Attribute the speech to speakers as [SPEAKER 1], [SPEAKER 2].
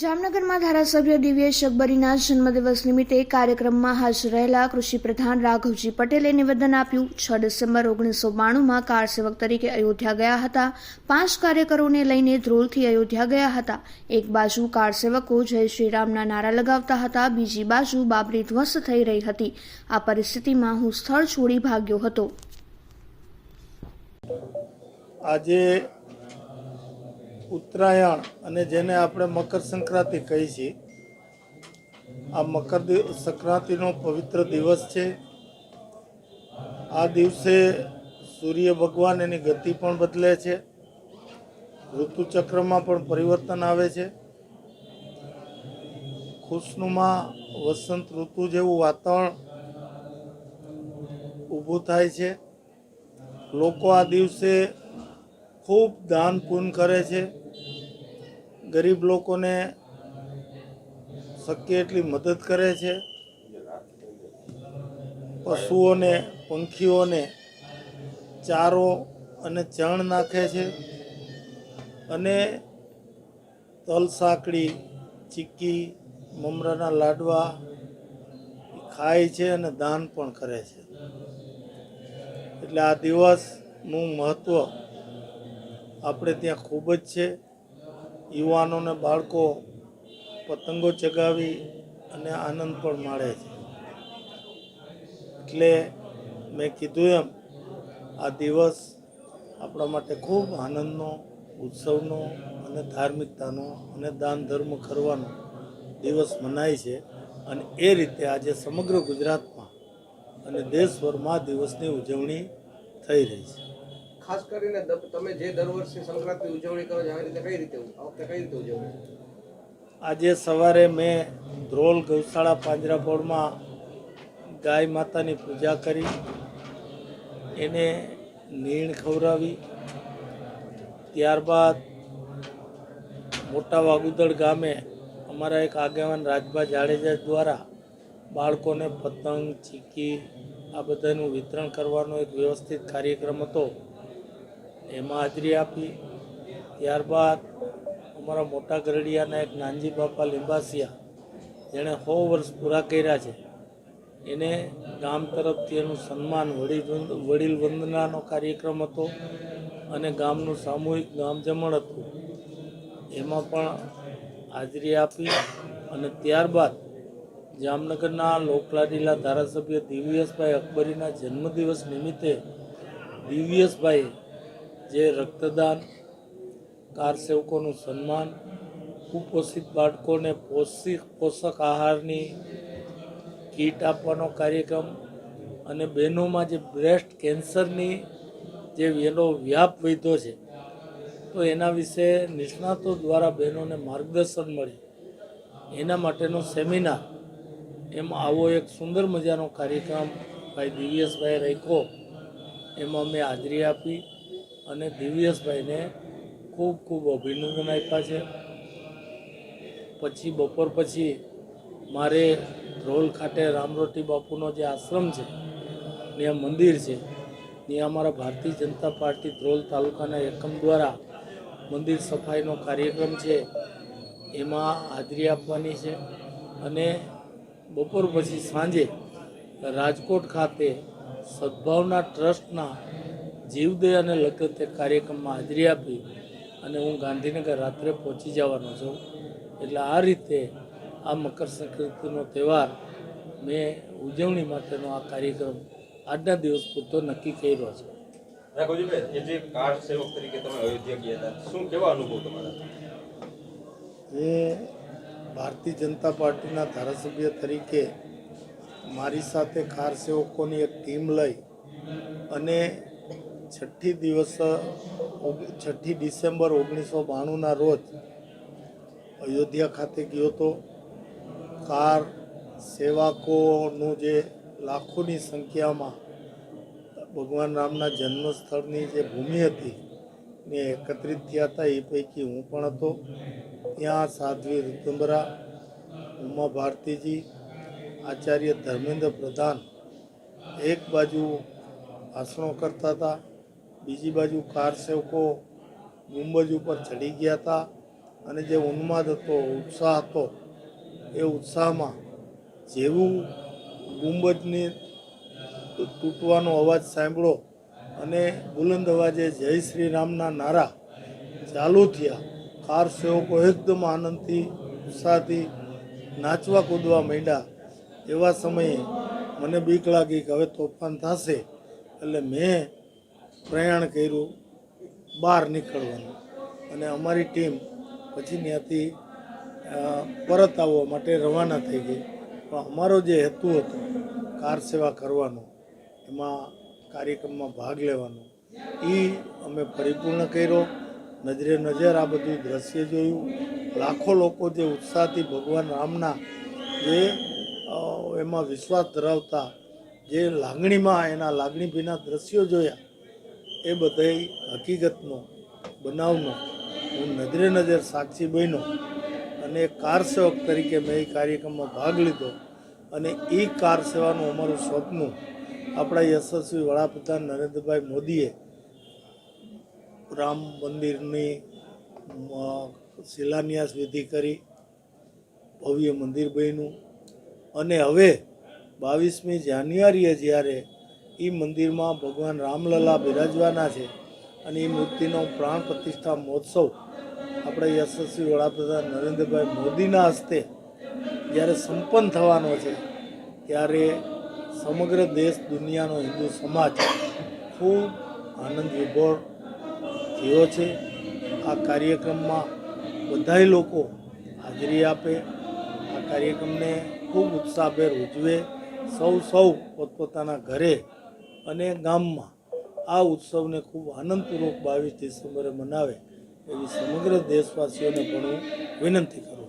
[SPEAKER 1] જામનગરમાં ધારાસભ્ય દિવ્યેશ અકબરીના જન્મદિવસ નિમિત્તે કાર્યક્રમમાં હાજર રહેલા કૃષિ પ્રધાન રાઘવજી પટેલે નિવેદન આપ્યું. છ ડિસેમ્બર ઓગણીસો બાણુંમાં કાર સેવક તરીકે અયોધ્યા ગયા હતા. પાંચ કાર્યકરોને લઈને ધ્રોલથી અયોધ્યા ગયા હતા. એક બાજુ કાર સેવકો જય શ્રીરામના નારા લગાવતા હતા, બીજી બાજુ બાબરી ધ્વસ્ત થઈ રહી હતી. આ પરિસ્થિતિમાં હું સ્થળ છોડી ભાગ્યો હતો.
[SPEAKER 2] આજે ઉત્તરાયણ અને જેને આપણે મકર સંક્રાંતિ કહી છીએ, આ મકર સંક્રાંતિનો પવિત્ર દિવસ છે. આ દિવસે સૂર્ય ભગવાન એની ગતિ પણ બદલે છે. ઋતુચક્રમાં પણ પરિવર્તન આવે છે. ખુશનુમા વસંત ઋતુ જેવું વાતાવરણ ઊભું થાય છે. લોકો આ દિવસે ખૂબ દાન પૂન કરે છે. ગરીબ લોકોને શક્ય એટલી મદદ કરે છે. પશુઓને, પંખીઓને ચારો અને ચણ નાખે છે અને તલ સાંકળી, ચીક્કી, મમરાના લાડવા ખાય છે અને દાન પણ કરે છે. એટલે આ દિવસનું મહત્ત્વ આપણે ત્યાં ખૂબ જ છે. યુવાનો ને બાળકો પતંગો ચગાવી અને આનંદ પણ માણે છે. એટલે મેં કીધું એમ, આ દિવસ આપણા માટે ખૂબ આનંદનો, ઉત્સવનો અને ધાર્મિકતાનો અને દાન ધર્મ કરવાનો દિવસ મનાય છે અને એ રીતે આજે સમગ્ર ગુજરાતમાં અને દેશભરમાં દિવસની ઉજવણી થઈ રહી છે.
[SPEAKER 3] ખાસ કરીને તમે જે દર વર્ષે સંક્રાંતિ ઉજવણી કરો છો રીતે કઈ રીતે આ વખતે કઈ રીતે ઉજવણી?
[SPEAKER 2] આજે સવારે મેં ધ્રોલ ગૌશાળા પાંજરાપોળમાં ગાય માતાની પૂજા કરી. એને નીણ ખવડાવી. ત્યારબાદ મોટા વાગુદળ ગામે અમારા એક આગેવાન રાજભા જાડેજા દ્વારા બાળકોને પતંગ, ચીકી આ બધાનું વિતરણ કરવાનો એક વ્યવસ્થિત કાર્યક્રમ હતો. એમાં હાજરી આપી. ત્યારબાદ અમારા મોટા ગરડિયાના એક નાનજી બાપા લીંબાસિયા, જેણે સો વર્ષ પૂરા કર્યા છે. એને ગામ તરફથી એનું સન્માન વડીલ વડીલ વંદનાનો કાર્યક્રમ હતો અને ગામનું સામૂહિક ગામ જમણ હતું. એમાં પણ હાજરી આપી અને ત્યારબાદ જામનગરના લોકલાડીલા ધારાસભ્ય દિવ્યેશભાઈ અકબરીના જન્મદિવસ નિમિત્તે દિવ્યેશભાઈએ જે રક્તદાન કાર સેવકોનું સન્માન, કુપોષિત બાળકોને પોષિક પોષક આહારની કીટ આપવાનો કાર્યક્રમ અને બહેનોમાં જે બ્રેસ્ટ કેન્સરની જે એનો વ્યાપ વધ્યો છે, તો એના વિશે નિષ્ણાતો દ્વારા બહેનોને માર્ગદર્શન મળે. એના માટેનો સેમિનાર એમ આવો એક સુંદર મજાનો કાર્યક્રમ ભાઈ દિવ્યેશભાઈ રાખ્યો. એમાં મેં હાજરી આપી. અને દિવ્યેશભાઈને ખૂબ ખૂબ અભિનંદન આપ્યા છે. પછી બપોર પછી મારે ધ્રોલ ખાતે રામરોટી બાપુનો જે આશ્રમ છે, ત્યાં મંદિર છે. ત્યાં અમારા ભારતીય જનતા પાર્ટી ધ્રોલ તાલુકાના એકમ દ્વારા મંદિર સફાઈનો કાર્યક્રમ છે, એમાં હાજરી આપવાની છે. અને બપોર પછી સાંજે રાજકોટ ખાતે સદભાવના ટ્રસ્ટના જીવદય અને લગતે કાર્યક્રમમાં હાજરી આપી અને હું ગાંધીનગર રાત્રે પહોંચી જવાનો છું. એટલે આ રીતે આ મકર સંક્રાંતિનો તહેવાર મેં ઉજવણી માટેનો આ કાર્યક્રમ આજના દિવસ પૂરતો નક્કી કર્યો છે.
[SPEAKER 4] રાઘવજીભાઈ એ જે કાર સેવક તરીકે તમે અયોધ્યા ગયા હતા શું કેવા અનુભવ તમારા?
[SPEAKER 2] હું ભારતીય જનતા પાર્ટીના ધારાસભ્ય તરીકે મારી સાથે કાર સેવકોની એક ટીમ લઈ અને છઠ્ઠી દિવસ છઠ્ઠી ડિસેમ્બર ઓગણીસો બાણુંના રોજ અયોધ્યા ખાતે ગયો હતો. કાર સેવકોનું જે લાખોની સંખ્યામાં ભગવાન રામના જન્મસ્થળની જે ભૂમિ હતી ને એકત્રિત થયા હતા, એ પૈકી હું પણ હતો. ત્યાં સાધ્વી ઋતુંબરા ઉમા ભારતીજી, આચાર્ય ધર્મેન્દ્ર પ્રધાન એક બાજુ ભાષણો કરતા હતા. બીજી બાજુ કાર સેવકો ગુંબજ ઉપર ચડી ગયા હતા અને જે ઉન્માદ હતો, ઉત્સાહ હતો, એ ઉત્સાહમાં જેવું ગુંબજની તૂટવાનો અવાજ સાંભળો અને બુલંદ અવાજે જય શ્રી રામના નારા ચાલુ થયા. કાર સેવકો એકદમ આનંદથી, ઉત્સાહથી નાચવા કૂદવા માંડ્યા. એવા સમયે મને બીક લાગી કે હવે તોફાન થશે. એટલે મેં પ્રયાણ કર્યું, બહાર નીકળવાનું. અને અમારી ટીમ પછી ત્યાંથી પરત આવવા માટે રવાના થઈ ગઈ. પણ અમારો જે હેતુ હતો, કાર સેવા કરવાનો, એમાં કાર્યક્રમમાં ભાગ લેવાનો એ અમે પરિપૂર્ણ કર્યો. નજરે નજર આ બધું દ્રશ્ય જોયું. લાખો લોકો જે ઉત્સાહથી ભગવાન રામના જે એમાં વિશ્વાસ ધરાવતા, જે લાગણીમાં એના લાગણી ભીના દ્રશ્યો જોયા એ બધાય હકીકતનો, બનાવનો, હું નજરે નજર સાક્ષી બન્યો અને કારસેવક કાર સેવક તરીકે મેં એ કાર્યક્રમમાં ભાગ લીધો અને એ કાર સેવાનું અમારું સ્વપ્ન આપણા યશસ્વી વડાપ્રધાન નરેન્દ્રભાઈ મોદીએ રામ મંદિરની શિલાન્યાસ વિધિ કરી, ભવ્ય મંદિર બન્યું અને હવે બાવીસમી જાન્યુઆરીએ જ્યારે એ મંદિરમાં ભગવાન રામલલા બિરાજવાના છે અને એ મૂર્તિનો પ્રાણ પ્રતિષ્ઠા મહોત્સવ આપણે યશસ્વી વડાપ્રધાન નરેન્દ્રભાઈ મોદીના હસ્તે જ્યારે સંપન્ન થવાનો છે, ત્યારે સમગ્ર દેશ દુનિયાનો હિન્દુ સમાજ ખૂબ આનંદ વિભોર થયો છે. આ કાર્યક્રમમાં બધાય લોકો હાજરી આપે, આ કાર્યક્રમને ખૂબ ઉત્સાહભેર ઉજવે, સૌ સૌ પોતપોતાના ઘરે અને ગામમાં આ ઉત્સવને ખૂબ આનંદપૂર્વક બાવીસ ડિસેમ્બરે મનાવે એવી સમગ્ર દેશવાસીઓને પણ હું વિનંતી કરું